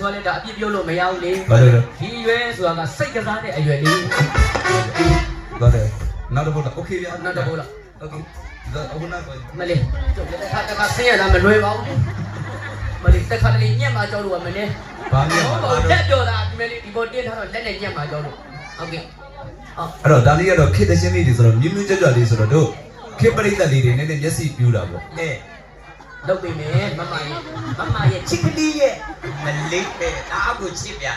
လေးဒီရွယ်ဆိုတာလည်းဒါအပြစ်ပြောလို့မရဘူးလေ ဘာလို့လဲ ဒီရွယ်ဆိုတာကစိတ်ကစားတဲ့အရွယ်လေး တော့တယ်နောက်တစ်ပုတ်တော့โอเคဗျာ နောက်တစ်ပုတ်လား โอเคဒါအခုနောက်တော့ မလေးကျုပ်လည်းတစ်ခါတစ်ခါဆင်းရတာမလွယ်ပါဘူးမလေးတစ်ခါတလေညက်မှာကြောက်လို့ကမနေ ဘာမြင်ပါ ဟုတ် လဲ ပါလက်ပြောတာဒီမလေးဒီပေါ်တင်းထားတော့လက်နဲ့ညက်မှာကြောက်လို့ဟုတ်ကဲ့ဟုတ် အဲ့တော့ဒါလေးကတော့ခေတ္တချင်းလေးတွေဆိုတော့မြင်းမြင်းကြွကြွလေးဆိုတော့တို့ခေပရိသတ်လေးတွေနည်းနည်းမျက်စိပြူတာပေါ့ အဲ လုပ်ပြီမယ်မမရဲ့မမရဲ့ချစ်ကလေးရဲ့မလေးပဲအားကိုချစ်ပြ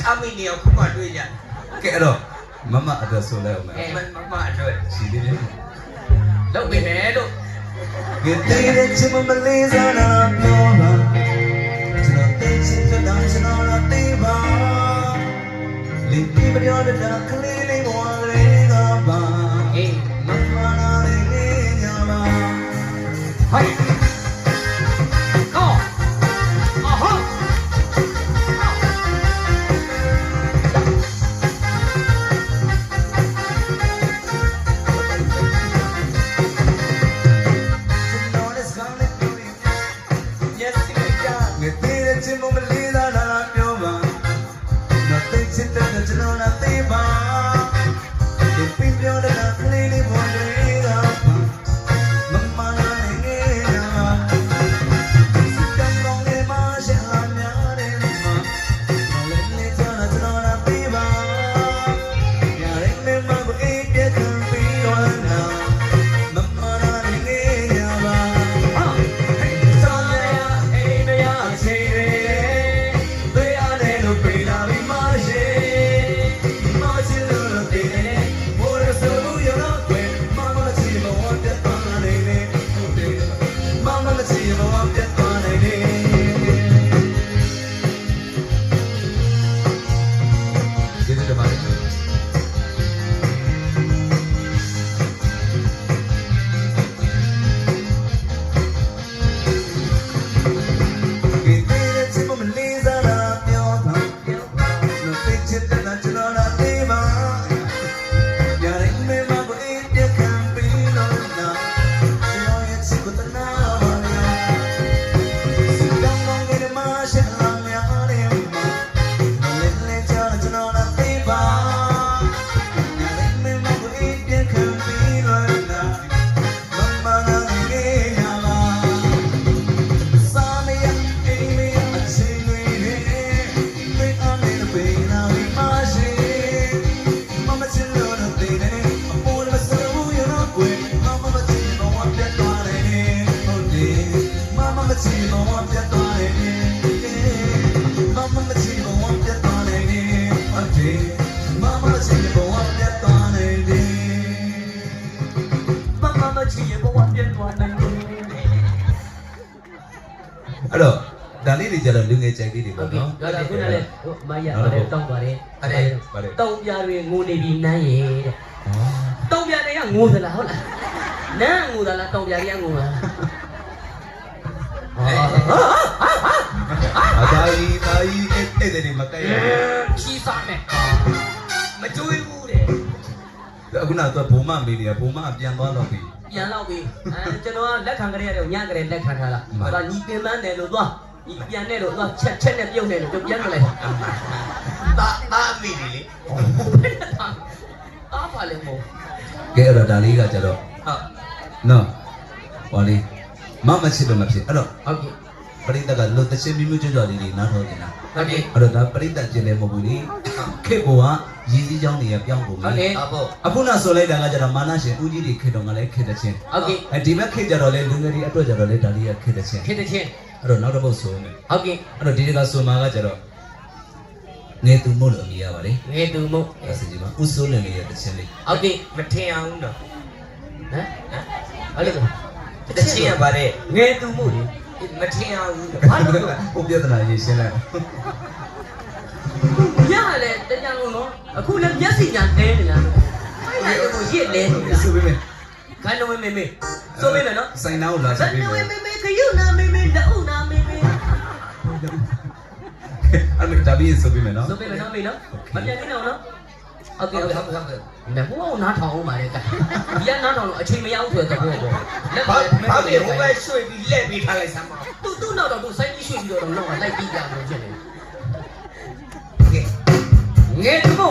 ခမင်းနေအောင်ခုမှတွေ့ကြကဲအဲ့တော့မမအတွက်ဆိုလဲအောင်မယ်မမမအတွက်ရှိသေးတယ်လုပ်ပြီမယ်လို့ကဲတေးတဲ့ချစ်မမလေးစားနာပြောပါကျွန်တော်သိချင်တဲ့တော့ကျွန်တော်လာသေးပါလင်းပြီးပြောတဲ့ကလေးလေးဘဝလေး ချ အဲ့တော့ဒါလေးတွေကြတော့လူငယ်ကြိုက်လေးတွေဟုတ်ပေါ့ကဲ့နော်ဒါကခုနကလေမရပါတယ်တောင်းပါတယ်ပါတယ်ပါတယ်တောင်းပြတွေငိုနေပြီနန်းရဲ့တဲ့อ๋อတောင်းပြတွေကငိုသလားဟုတ်လားနန်းငိုသလားတောင်းပြတွေကငိုလားဟာအသာကြီးသာကြီးအဲ့တဲ့တွေမတိုက်ရဘူးဖြီးစားမယ်မကြွေးဘူးတဲ့ အခုနောက်တော့ဘုံမမေးနေရဘုံမပြန်သွားတော့ပြီပြန်တော့ပြီအဲကျွန်တော်ကလက်ခံကြရတဲ့ညကလေးလက်ခံထားလားဟောဒါညီပင်ပန်းတယ်လို့သွားညီပြန်တယ်လို့သွားချက်ချက်နဲ့ပြုတ်နေလို့ပြန်မလဲတာတာမိနေလေအားပါလေမို့ကဲအဲ့တော့ဒါလေးကကြတော့ဟုတ်နော်ဟောလေးမမချစ်လို့မဖြစ်အဲ့တော့ဟုတ်ကဲ့ပရိသတ်ကလွတ်တချင်းမျိုးမျိုးကြွကြွလေးတွေနားထောင်နေတာဟုတ်ကဲ့အဲ့တော့ဒါပရိသတ်ကျင်တယ်မဟုတ်ဘူးလေခေတ်ဘဝ ရည်စည်းကြောင်းတွေကပြောင်းကုန်ဟုတ်ပြီကဲ့အဖို့အခုနောက်ဆိုလိုက်တာကကြတော့မာနရှင်ဦးကြီးတွေခေတ်တော်ကလည်းခေတ်တချင်းဟုတ်ကဲ့အဲဒီဘက်ခေတ်ကြတော့လေလူငယ်တွေအတွက်ကြတော့လေဒါလေးကခေတ်တချင်းဖြစ်တဲ့ချင်းအဲ့တော့နောက်တစ်ပုတ်ဆိုမယ်ဟုတ်ကဲ့အဲ့တော့ဒီတကဆိုမှာကကြတော့ငယ်သူမို့လို့အမိရပါလေငယ်သူမို့အဲ့စကြီးမှာဦးစိုးလင်လေးရဲ့တချင်းလေးဟုတ်ကဲ့မထင်အောင်တော့ဟမ်ဟုတ်လေတချင်းရပါတဲ့ငယ်သူမို့လေမထင်အောင်တော့ဘာလို့လဲဟိုပြဿနာရေးရှင်းလိုက် ညလည်းတကြံလုံးနော်အခုလည်းမျက်စိညာတဲနေလားအဲ့ဒါကိုရစ်လဲနေတာဆိုပေးမယ်ခိုင်းလို့မေမေဆိုမေမယ်နော်စိုင်းနာကိုလာဇချန်ပေးနဝမေယ်မေမေခယူနာမေမေလက်ဦးနာမေမေအဲ့မဲ့ဒါပြီးဆိုပေးမယ်နော်ဆိုမေမယ်နော်မေနော်မပြန်နေတော့နော်ဟုတ်ကဲ့ဟုတ်ကဲ့ဟုတ်ကဲ့ဟုတ်ကဲ့လက်ဟိုးနားထောင်အောင်ပါလေကဒီကနားထောင်လို့အချိန်မရဘူးဆိုတဲ့ဘောပေါ့လက်ဘာပါဘာဖြစ်ဟိုဘက်ရွှေ့ပြီးလက်ပြီးထားလိုက်စမ်းပါသူသူ့နောက်တော့သူစိုင်းကြီးရွှေ့ပြီးတော့တော့လိုက်ပြီးကြလို့ဖြစ်နေကဲ ငယ်သူ